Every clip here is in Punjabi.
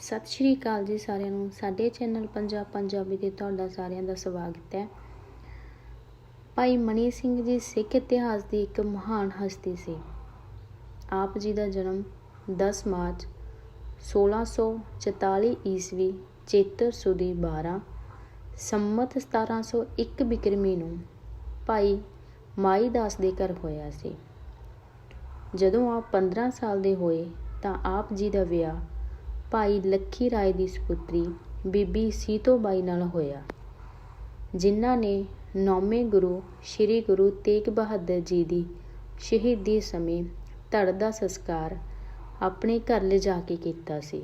ਸਤਿ ਸ਼੍ਰੀ ਅਕਾਲ ਜੀ ਸਾਰਿਆਂ ਨੂੰ। ਸਾਡੇ ਚੈਨਲ ਪੰਜਾਬ ਪੰਜਾਬੀ ਤੇ ਤੁਹਾਡਾ ਸਾਰਿਆਂ ਦਾ ਸਵਾਗਤ ਹੈ। ਭਾਈ ਮਨੀ ਸਿੰਘ ਜੀ ਸਿੱਖ ਇਤਿਹਾਸ ਦੀ ਇੱਕ ਮਹਾਨ ਹਸਤੀ ਸੀ। ਆਪ ਜੀ ਦਾ ਜਨਮ 10 ਮਾਰਚ 1644 ਈਸਵੀ ਚੇਤਰ ਸੁਦੀ 12 ਸੰਮਤ 1701 ਬਿਕਰਮੀ ਨੂੰ ਭਾਈ ਮਾਈ ਦਾਸ ਦੇ ਘਰ ਹੋਇਆ ਸੀ। ਜਦੋਂ ਆਪ 15 ਸਾਲ ਦੇ ਹੋਏ ਤਾਂ ਆਪ ਜੀ ਦਾ ਵਿਆਹ ਭਾਈ ਲੱਖੀ ਰਾਏ ਦੀ ਸੁਪੁੱਤਰੀ ਬੀਬੀ ਸੀਤੋ ਬਾਈ ਨਾਲ ਹੋਇਆ। ਜਿਨ੍ਹਾਂ ਨੇ ਨੌਵੇਂ ਗੁਰੂ ਸ੍ਰੀ ਗੁਰੂ ਤੇਗ ਬਹਾਦਰ ਜੀ ਦੀ ਸ਼ਹੀਦੀ ਸਮੇਂ ਧੜ ਦਾ ਸੰਸਕਾਰ ਆਪਣੇ ਘਰ ਲਿਜਾ ਕੇ ਕੀਤਾ ਸੀ।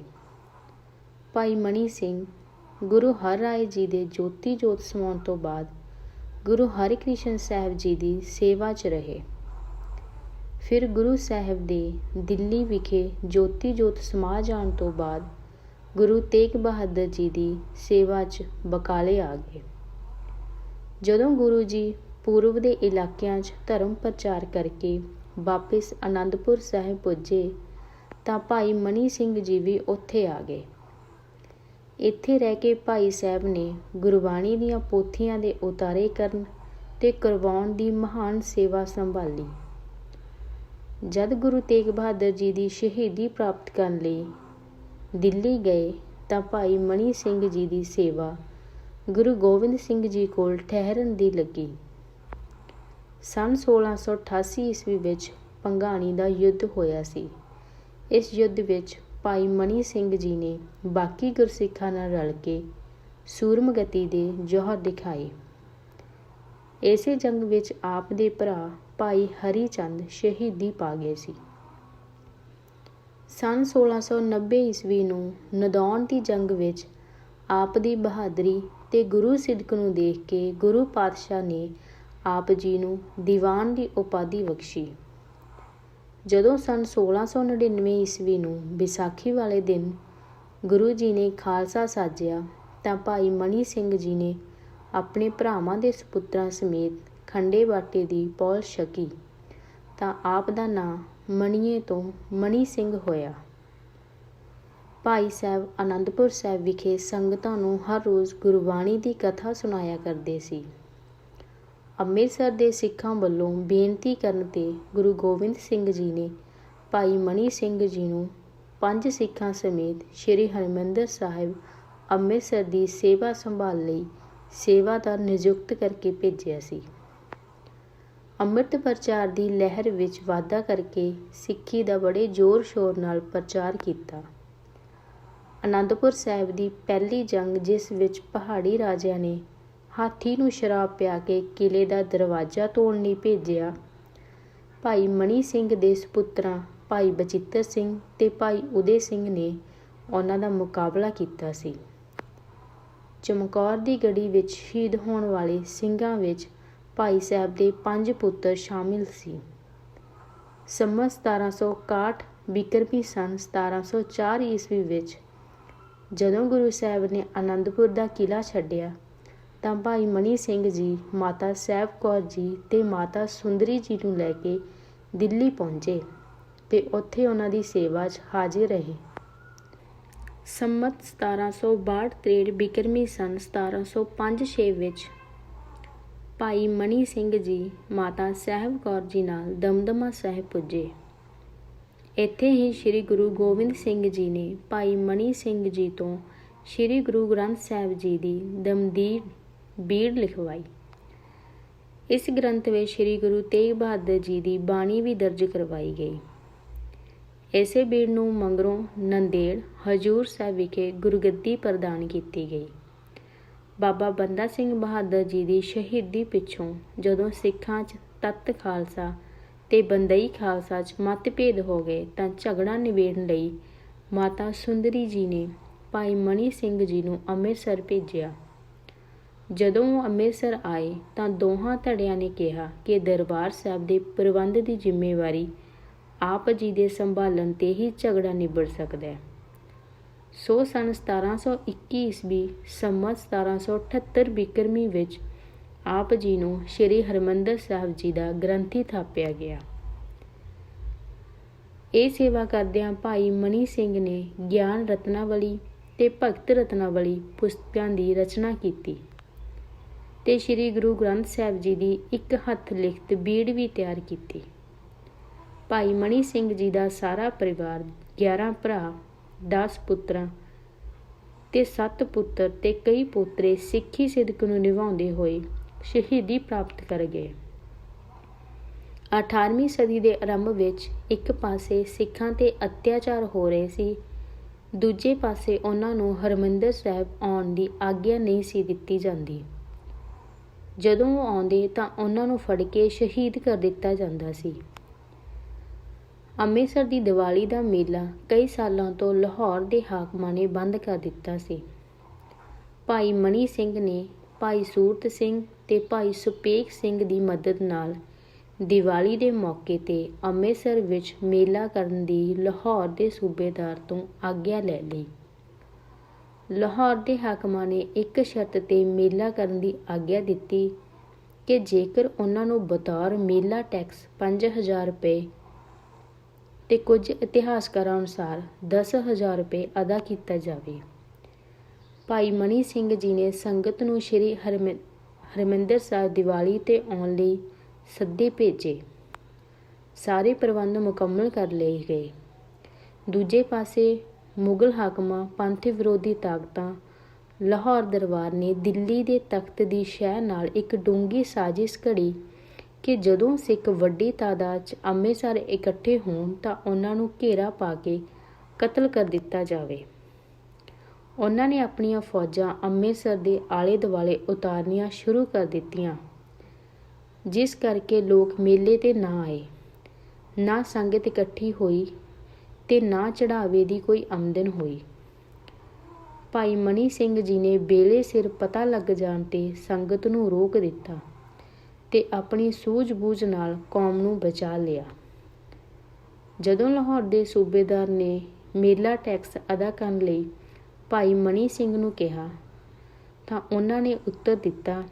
ਭਾਈ ਮਣੀ ਸਿੰਘ ਗੁਰੂ ਹਰ ਰਾਏ ਜੀ ਦੇ ਜੋਤੀ ਜੋਤ ਸਮਾਉਣ ਤੋਂ ਬਾਅਦ ਗੁਰੂ ਹਰਿਕ੍ਰਿਸ਼ਨ ਸਾਹਿਬ ਜੀ ਦੀ ਸੇਵਾ 'ਚ ਰਹੇ। ਫਿਰ ਗੁਰੂ ਸਾਹਿਬ ਦੇ ਦਿੱਲੀ ਵਿਖੇ ਜੋਤੀ ਜੋਤ ਸਮਾ ਜਾਣ ਤੋਂ ਬਾਅਦ ਗੁਰੂ ਤੇਗ ਬਹਾਦਰ ਜੀ ਦੀ ਸੇਵਾ 'ਚ ਬਕਾਲੇ ਆ ਗਏ। ਜਦੋਂ ਗੁਰੂ ਜੀ ਪੂਰਬ ਦੇ ਇਲਾਕਿਆਂ 'ਚ ਧਰਮ ਪ੍ਰਚਾਰ ਕਰਕੇ ਵਾਪਿਸ ਆਨੰਦਪੁਰ ਸਾਹਿਬ ਪੁੱਜੇ ਤਾਂ ਭਾਈ ਮਨੀ ਸਿੰਘ ਜੀ ਵੀ ਉੱਥੇ ਆ ਗਏ। ਇੱਥੇ ਰਹਿ ਕੇ ਭਾਈ ਸਾਹਿਬ ਨੇ ਗੁਰਬਾਣੀ ਦੀਆਂ ਪੋਥੀਆਂ ਦੇ ਉਤਾਰੇ ਕਰਨ ਤੇ ਕਰਵਾਉਣ ਦੀ ਮਹਾਨ ਸੇਵਾ ਸੰਭਾਲੀ। ਜਦ ਗੁਰੂ ਤੇਗ ਬਹਾਦਰ ਜੀ ਦੀ ਸ਼ਹੀਦੀ ਪ੍ਰਾਪਤ ਕਰਨ ਲਈ ਦਿੱਲੀ ਗਏ ਤਾਂ ਭਾਈ ਮਣੀ ਸਿੰਘ ਜੀ ਦੀ ਸੇਵਾ ਗੁਰੂ ਗੋਬਿੰਦ ਸਿੰਘ ਜੀ ਕੋਲ ਠਹਿਰਨ ਦੀ ਲੱਗੀ। ਸਨ 1688 ਈਸਵੀ ਵਿੱਚ ਪੰਗਾਣੀ ਦਾ ਯੁੱਧ ਹੋਇਆ ਸੀ। ਇਸ ਯੁੱਧ ਵਿੱਚ ਭਾਈ ਮਣੀ ਸਿੰਘ ਜੀ ਨੇ ਬਾਕੀ ਗੁਰਸਿੱਖਾਂ ਨਾਲ ਰਲ ਕੇ ਸੂਰਮਗਤੀ ਦੇ ਜੋਹਰ ਦਿਖਾਏ। ਇਸੇ ਜੰਗ ਵਿੱਚ ਆਪ ਦੇ ਭਰਾ ਭਾਈ ਹਰੀ ਚੰਦ ਸ਼ਹੀਦੀ ਪਾ ਗਏ ਸੀ। ਸਨ 1690 ਈਸਵੀ ਨੂੰ ਨਦੌਣ ਦੀ ਜੰਗ ਵਿੱਚ ਆਪ ਦੀ ਬਹਾਦਰੀ ਤੇ ਗੁਰੂ ਸਿੱਧਕ ਨੂੰ ਦੇਖ ਕੇ ਗੁਰੂ ਪਾਤਸ਼ਾਹ ਨੇ ਆਪ ਜੀ ਨੂੰ ਦੀਵਾਨ ਦੀ ਉਪਾਧੀ ਬਖਸ਼ੀ। ਜਦੋਂ ਸਨ 1699 ਈਸਵੀ ਨੂੰ ਵਿਸਾਖੀ ਵਾਲੇ ਦਿਨ ਗੁਰੂ ਜੀ ਨੇ ਖਾਲਸਾ ਸਾਜਿਆ ਤਾਂ ਭਾਈ ਮਣੀ ਸਿੰਘ ਜੀ ਨੇ ਆਪਣੇ ਭਰਾਵਾਂ ਦੇ ਸੁਪੁੱਤਰਾਂ ਸਮੇਤ ਖੰਡੇ ਬਾਟੇ ਦੀ ਪੌਲ ਛਕੀ। ਤਾਂ ਆਪ ਦਾ ਨਾਂ ਮਣੀਏ ਤੋਂ ਮਣੀ ਸਿੰਘ ਹੋਇਆ। ਭਾਈ ਸਾਹਿਬ ਆਨੰਦਪੁਰ ਸਾਹਿਬ ਵਿਖੇ ਸੰਗਤਾਂ ਨੂੰ ਹਰ ਰੋਜ਼ ਗੁਰਬਾਣੀ ਦੀ ਕਥਾ ਸੁਣਾਇਆ ਕਰਦੇ ਸੀ। ਅੰਮ੍ਰਿਤਸਰ ਦੇ ਸਿੱਖਾਂ ਵੱਲੋਂ ਬੇਨਤੀ ਕਰਨ ਤੇ ਗੁਰੂ ਗੋਬਿੰਦ ਸਿੰਘ ਜੀ ਨੇ ਭਾਈ ਮਣੀ ਸਿੰਘ ਜੀ ਨੂੰ ਪੰਜ ਸਿੱਖਾਂ ਸਮੇਤ ਸ੍ਰੀ ਹਰਿਮੰਦਰ ਸਾਹਿਬ ਅੰਮ੍ਰਿਤਸਰ ਦੀ ਸੇਵਾ ਸੰਭਾਲ ਲਈ ਸੇਵਾ ਦਾ ਨਿਯੁਕਤ ਕਰਕੇ ਭੇਜਿਆ ਸੀ। ਅੰਮ੍ਰਿਤ ਪ੍ਰਚਾਰ ਦੀ ਲਹਿਰ ਵਿੱਚ ਵਾਧਾ ਕਰਕੇ ਸਿੱਖੀ ਦਾ ਬੜੇ ਜ਼ੋਰ ਸ਼ੋਰ ਨਾਲ ਪ੍ਰਚਾਰ ਕੀਤਾ। ਅਨੰਦਪੁਰ ਸਾਹਿਬ ਦੀ ਪਹਿਲੀ ਜੰਗ, ਜਿਸ ਵਿੱਚ ਪਹਾੜੀ ਰਾਜਿਆਂ ਨੇ ਹਾਥੀ ਨੂੰ ਸ਼ਰਾਬ ਪਿਆ ਕੇ ਕਿਲੇ ਦਾ ਦਰਵਾਜ਼ਾ ਤੋੜਨ ਲਈ ਭੇਜਿਆ, ਭਾਈ ਮਣੀ ਸਿੰਘ ਦੇ ਸੁਪੁੱਤਰਾਂ, ਭਾਈ ਬਚਿੱਤਰ ਸਿੰਘ ਤੇ ਭਾਈ ਉਦੇ ਸਿੰਘ ਨੇ ਉਹਨਾਂ ਦਾ ਮੁਕਾਬਲਾ ਕੀਤਾ ਸੀ। ਚਮਕੌਰ ਦੀ ਗੜੀ ਵਿੱਚ ਸ਼ਹੀਦ ਹੋਣ ਵਾਲੇ ਸਿੰਘਾਂ ਵਿੱਚ ਭਾਈ ਸਾਹਿਬ ਦੇ ਪੰਜ ਪੁੱਤਰ ਸ਼ਾਮਿਲ ਸੀ। ਸੰਮਤ 1761 ਬਿਕਰਮੀ ਸਨ 1704 ਈਸਵੀ ਵਿੱਚ ਜਦੋਂ ਗੁਰੂ ਸਾਹਿਬ ਨੇ ਆਨੰਦਪੁਰ ਦਾ ਕਿਲਾ ਛੱਡਿਆ ਤਾਂ ਭਾਈ ਮਨੀ ਸਿੰਘ ਜੀ, ਮਾਤਾ ਸਾਹਿਬ ਕੌਰ ਜੀ ਤੇ ਮਾਤਾ ਸੁੰਦਰੀ ਜੀ ਨੂੰ ਲੈ ਕੇ ਦਿੱਲੀ ਪਹੁੰਚੇ ਤੇ ਉੱਥੇ ਉਹਨਾਂ ਦੀ ਸੇਵਾ 'ਚ ਹਾਜ਼ਰ ਰਹੇ। ਸੰਮਤ 1762 ਬਿਕਰਮੀ ਸਨ 1705-6 ਵਿੱਚ ਭਾਈ ਮਣੀ ਸਿੰਘ ਜੀ, ਮਾਤਾ ਸਾਹਿਬ ਕੌਰ ਜੀ ਨਾਲ ਦਮਦਮਾ ਸਾਹਿਬ ਪੁੱਜੇ। ਇੱਥੇ ਹੀ ਸ੍ਰੀ ਗੁਰੂ ਗੋਬਿੰਦ ਸਿੰਘ ਜੀ ਨੇ ਭਾਈ ਮਣੀ ਸਿੰਘ ਜੀ ਤੋਂ ਸ੍ਰੀ ਗੁਰੂ ਗ੍ਰੰਥ ਸਾਹਿਬ ਜੀ ਦੀ ਦਮਦੀਰ ਬੀੜ ਲਿਖਵਾਈ। ਇਸ ਗ੍ਰੰਥ ਵਿੱਚ ਸ੍ਰੀ ਗੁਰੂ ਤੇਗ ਬਹਾਦਰ ਜੀ ਦੀ ਬਾਣੀ ਵੀ ਦਰਜ ਕਰਵਾਈ ਗਈ। ਇਸੇ ਬੀੜ ਨੂੰ ਮੰਗਰੋਂ ਨੰਦੇੜ ਹਜੂਰ ਸਾਹਿਬ ਵਿਖੇ ਗੁਰਗੱਦੀ ਪ੍ਰਦਾਨ ਕੀਤੀ ਗਈ। ਬਾਬਾ ਬੰਦਾ ਸਿੰਘ ਬਹਾਦਰ ਜੀ ਦੀ ਸ਼ਹੀਦੀ ਪਿੱਛੋਂ ਜਦੋਂ ਸਿੱਖਾਂ 'ਚ ਤਤ ਖਾਲਸਾ ਤੇ ਬੰਦਈ ਖਾਲਸਾ 'ਚ ਮਤਭੇਦ ਹੋ ਗਏ ਤਾਂ ਝਗੜਾ ਨਿਬੇੜਨ ਲਈ ਮਾਤਾ ਸੁੰਦਰੀ ਜੀ ਨੇ ਭਾਈ ਮਣੀ ਸਿੰਘ ਜੀ ਨੂੰ ਅੰਮ੍ਰਿਤਸਰ ਭੇਜਿਆ। ਜਦੋਂ ਉਹ ਅੰਮ੍ਰਿਤਸਰ ਆਏ ਤਾਂ ਦੋਹਾਂ ਧੜਿਆਂ ਨੇ ਕਿਹਾ ਕਿ ਦਰਬਾਰ ਸਾਹਿਬ ਦੇ ਪ੍ਰਬੰਧ ਦੀ ਜ਼ਿੰਮੇਵਾਰੀ ਆਪ ਜੀ ਦੇ ਸੰਭਾਲਣ ਤੇ ਹੀ ਝਗੜਾ ਨਿਬੜ ਸਕਦਾ ਹੈ। ਸੋ ਸਨ 1721 ਈਸਵੀ, ਸੰਮਤ 1778 ਬਿਕਰਮੀ ਵਿੱਚ ਆਪ ਜੀ ਨੂੰ ਸ੍ਰੀ ਹਰਮੰਦਰ ਸਾਹਿਬ ਜੀ ਦਾ ਗ੍ਰੰਥੀ ਥਾਪਿਆ ਗਿਆ। ਇਹ ਸੇਵਾ ਕਰਦਿਆਂ ਭਾਈ ਮਨੀ ਸਿੰਘ ਨੇ ਗਿਆਨ ਰਤਨਾਵਲੀ ਤੇ ਭਗਤ ਰਤਨਾਵਲੀ ਪੁਸਤਕਾਂ ਦੀ ਰਚਨਾ ਕੀਤੀ ਤੇ ਸ੍ਰੀ ਗੁਰੂ ਗ੍ਰੰਥ ਸਾਹਿਬ ਜੀ ਦੀ ਇੱਕ ਹੱਥ ਲਿਖਤ ਬੀੜ ਵੀ ਤਿਆਰ ਕੀਤੀ। ਭਾਈ ਮਣੀ ਸਿੰਘ ਜੀ ਦਾ ਸਾਰਾ ਪਰਿਵਾਰ 11 ਭਰਾ 10 ਪੁੱਤਰਾਂ ਤੇ 7 ਪੁੱਤਰ ਤੇ ਕਈ ਪੋਤਰੇ ਸਿੱਖੀ ਸਿਦਕ ਨੂੰ ਨਿਭਾਉਂਦੇ ਹੋਏ ਸ਼ਹੀਦੀ ਪ੍ਰਾਪਤ ਕਰ ਗਏ। 18ਵੀਂ ਸਦੀ ਦੇ ਆਰੰਭ ਵਿੱਚ ਇੱਕ ਪਾਸੇ ਸਿੱਖਾਂ ਤੇ ਅਤਿਆਚਾਰ ਹੋ ਰਹੇ ਸੀ, ਦੂਜੇ ਪਾਸੇ ਉਹਨਾਂ ਨੂੰ ਹਰਮੰਦਰ ਸਾਹਿਬ ਆਉਣ ਦੀ ਆਗਿਆ ਨਹੀਂ ਸੀ ਦਿੱਤੀ ਜਾਂਦੀ। ਜਦੋਂ ਉਹ ਆਉਂਦੇ ਤਾਂ ਉਹਨਾਂ ਨੂੰ ਫੜ ਕੇ ਸ਼ਹੀਦ ਕਰ ਦਿੱਤਾ ਜਾਂਦਾ ਸੀ। ਅੰਮ੍ਰਿਤਸਰ ਦੀ ਦੀਵਾਲੀ ਦਾ ਮੇਲਾ ਕਈ ਸਾਲਾਂ ਤੋਂ ਲਾਹੌਰ ਦੇ ਹਾਕਮਾਂ ਨੇ ਬੰਦ ਕਰ ਦਿੱਤਾ ਸੀ। ਭਾਈ ਮਣੀ ਸਿੰਘ ਨੇ ਭਾਈ ਸੂਰਤ ਸਿੰਘ ਤੇ ਭਾਈ ਸੁਪੇਖ ਸਿੰਘ ਦੀ ਮਦਦ ਨਾਲ ਦੀਵਾਲੀ ਦੇ ਮੌਕੇ ਤੇ ਅੰਮ੍ਰਿਤਸਰ ਵਿੱਚ ਮੇਲਾ ਕਰਨ ਦੀ ਲਾਹੌਰ ਦੇ ਸੂਬੇਦਾਰ ਤੋਂ ਆਗਿਆ ਲੈ ਲਈ। ਲਾਹੌਰ ਦੇ ਹਾਕਮਾਂ ਨੇ ਇੱਕ ਸ਼ਰਤ ਤੇ ਮੇਲਾ ਕਰਨ ਦੀ ਆਗਿਆ ਦਿੱਤੀ ਕਿ ਜੇਕਰ ਉਹਨਾਂ ਨੂੰ ਬਤੌਰ ਮੇਲਾ ਟੈਕਸ 5000 ਰੁਪਏ ਤੇ ਕੁਝ ਇਤਿਹਾਸਕਾਰਾਂ ਅਨੁਸਾਰ 10000 ਰੁਪਏ ਅਦਾ ਕੀਤਾ ਜਾਵੇ। ਭਾਈ ਮਨੀ ਸਿੰਘ ਜੀ ਨੇ ਸੰਗਤ ਨੂੰ ਸ੍ਰੀ ਹਰਮਿ- ਹਰਿਮੰਦਰ ਸਾਹਿਬ ਦੀਵਾਲੀ ਤੇ ਆਉਣ ਲਈ ਸੱਦੇ ਭੇਜੇ। ਸਾਰੇ ਪ੍ਰਬੰਧ ਮੁਕੰਮਲ ਕਰ ਲਏ ਗਏ। ਦੂਜੇ ਪਾਸੇ ਮੁਗਲ ਹਾਕਮਾਂ, ਪੰਥ ਵਿਰੋਧੀ ਤਾਕਤਾਂ, ਲਾਹੌਰ ਦਰਬਾਰ ਨੇ ਦਿੱਲੀ ਦੇ ਤਖਤ ਦੀ ਸ਼ਹਿ ਨਾਲ ਇੱਕ ਡੂੰਗੀ ਸਾਜ਼ਿਸ਼ ਘੜੀ ਕਿ ਜਦੋਂ ਸਿੱਖ ਵੱਡੀ ਤਾਦਾਦ 'ਚ ਅੰਮ੍ਰਿਤਸਰ ਇਕੱਠੇ ਹੋਣ ਤਾਂ ਉਹਨਾਂ ਨੂੰ ਘੇਰਾ ਪਾ ਕੇ ਕਤਲ ਕਰ ਦਿੱਤਾ ਜਾਵੇ। ਉਹਨਾਂ ਨੇ ਆਪਣੀਆਂ ਫੌਜਾਂ ਅੰਮ੍ਰਿਤਸਰ ਦੇ ਆਲੇ ਦੁਆਲੇ ਉਤਾਰਨੀਆਂ ਸ਼ੁਰੂ ਕਰ ਦਿੱਤੀਆਂ, ਜਿਸ ਕਰਕੇ ਲੋਕ ਮੇਲੇ ਤੇ ਨਾ ਆਏ। ਨਾ ਸੰਗਤ ਇਕੱਠੀ ਹੋਈ ਤੇ ਨਾ ਚੜਾਵੇ ਦੀ ਕੋਈ ਆਮਦਨ ਹੋਈ। ਭਾਈ ਮਨੀ ਸਿੰਘ ਜੀ ਨੇ ਬੇਲੇ ਸਿਰ ਪਤਾ ਲੱਗ ਜਾਣ ਤੇ ਸੰਗਤ ਨੂੰ ਰੋਕ ਦਿੱਤਾ। ਤੇ ਆਪਣੀ ਸੂਝ-ਬੂਝ ਨਾਲ ਕੌਮ ਨੂੰ ਬਚਾ ਲਿਆ। ਜਦੋਂ ਲਾਹੌਰ ਦੇ ਸੂਬੇਦਾਰ ਨੇ ਮੇਲਾ ਟੈਕਸ ਅਦਾ ਕਰਨ ਲਈ ਭਾਈ ਮਣੀ ਸਿੰਘ ਨੂੰ ਕਿਹਾ, ਤਾਂ ਉਹਨਾਂ ਨੇ ਉੱਤਰ ਦਿੱਤਾ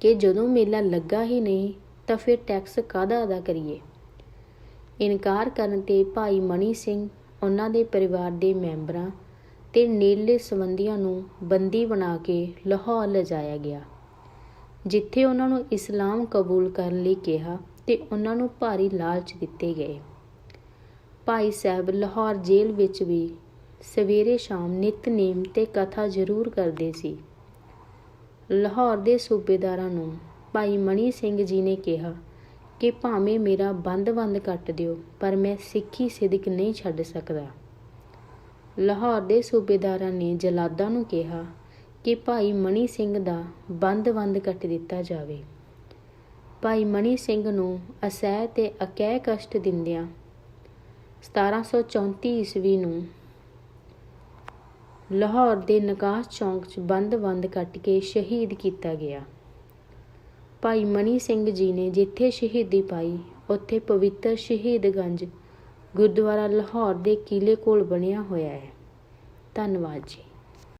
ਕਿ ਜਦੋਂ ਮੇਲਾ ਲੱਗਾ ਹੀ ਨਹੀਂ, ਤਾਂ ਫਿਰ ਟੈਕਸ ਕਾਹਦਾ ਅਦਾ ਕਰੀਏ? ਇਨਕਾਰ ਕਰਨ ਤੇ ਭਾਈ ਮਣੀ ਸਿੰਘ, ਉਹਨਾਂ ਦੇ ਪਰਿਵਾਰ ਦੇ ਮੈਂਬਰਾਂ ਤੇ ਨੇੜਲੇ ਸੰਬੰਧੀਆਂ ਨੂੰ ਬੰਦੀ ਬਣਾ ਕੇ ਲਾਹੌਰ ਲਿਜਾਇਆ ਗਿਆ। ਜਿੱਥੇ ਉਹਨਾਂ ਨੂੰ ਇਸਲਾਮ ਕਬੂਲ ਕਰਨ ਲਈ ਕਿਹਾ ਤੇ ਉਹਨਾਂ ਨੂੰ ਭਾਰੀ ਲਾਲਚ ਦਿੱਤੇ ਗਏ। ਭਾਈ ਸਾਹਿਬ ਲਾਹੌਰ ਜੇਲ੍ਹ ਵਿੱਚ ਵੀ ਸਵੇਰੇ ਸ਼ਾਮ ਨਿਤਨੇਮ ਤੇ ਕਥਾ ਜ਼ਰੂਰ ਕਰਦੇ ਸੀ। ਲਾਹੌਰ ਦੇ ਸੂਬੇਦਾਰਾਂ ਨੂੰ ਭਾਈ ਮਣੀ ਸਿੰਘ ਜੀ ਨੇ ਕਿਹਾ ਕਿ ਭਾਵੇਂ ਮੇਰਾ ਬੰਦ-ਬੰਦ ਕੱਟ ਦਿਓ, ਪਰ ਮੈਂ ਸਿੱਖੀ ਸਿਦਕ ਨਹੀਂ ਛੱਡ ਸਕਦਾ। ਲਾਹੌਰ ਦੇ ਸੂਬੇਦਾਰਾਂ ਨੇ ਜਲਾਦਾਂ ਨੂੰ ਕਿਹਾ ਕਿ ਭਾਈ ਮਣੀ ਸਿੰਘ ਦਾ ਬੰਦ-ਬੰਦ ਕੱਟ ਦਿੱਤਾ ਜਾਵੇ। ਭਾਈ ਮਣੀ ਸਿੰਘ ਨੂੰ ਅਸਹਿ ਤੇ ਅਕਹਿ ਕਸ਼ਟ ਦਿੰਦਿਆਂ 1734 ਈਸਵੀ ਨੂੰ ਲਾਹੌਰ ਦੇ ਨਕਾਸ਼ ਚੌਂਕ 'ਚ ਬੰਦ-ਬੰਦ ਕੱਟ ਕੇ ਸ਼ਹੀਦ ਕੀਤਾ ਗਿਆ। ਭਾਈ ਮਨੀ ਸਿੰਘ ਜੀ ਨੇ ਜਿੱਥੇ ਸ਼ਹੀਦੀ ਪਾਈ, ਉੱਥੇ ਪਵਿੱਤਰ ਸ਼ਹੀਦਗੰਜ ਗੁਰਦੁਆਰਾ ਲਾਹੌਰ ਦੇ ਕਿਲੇ ਕੋਲ ਬਣਿਆ ਹੋਇਆ ਹੈ। ਧੰਨਵਾਦ ਜੀ।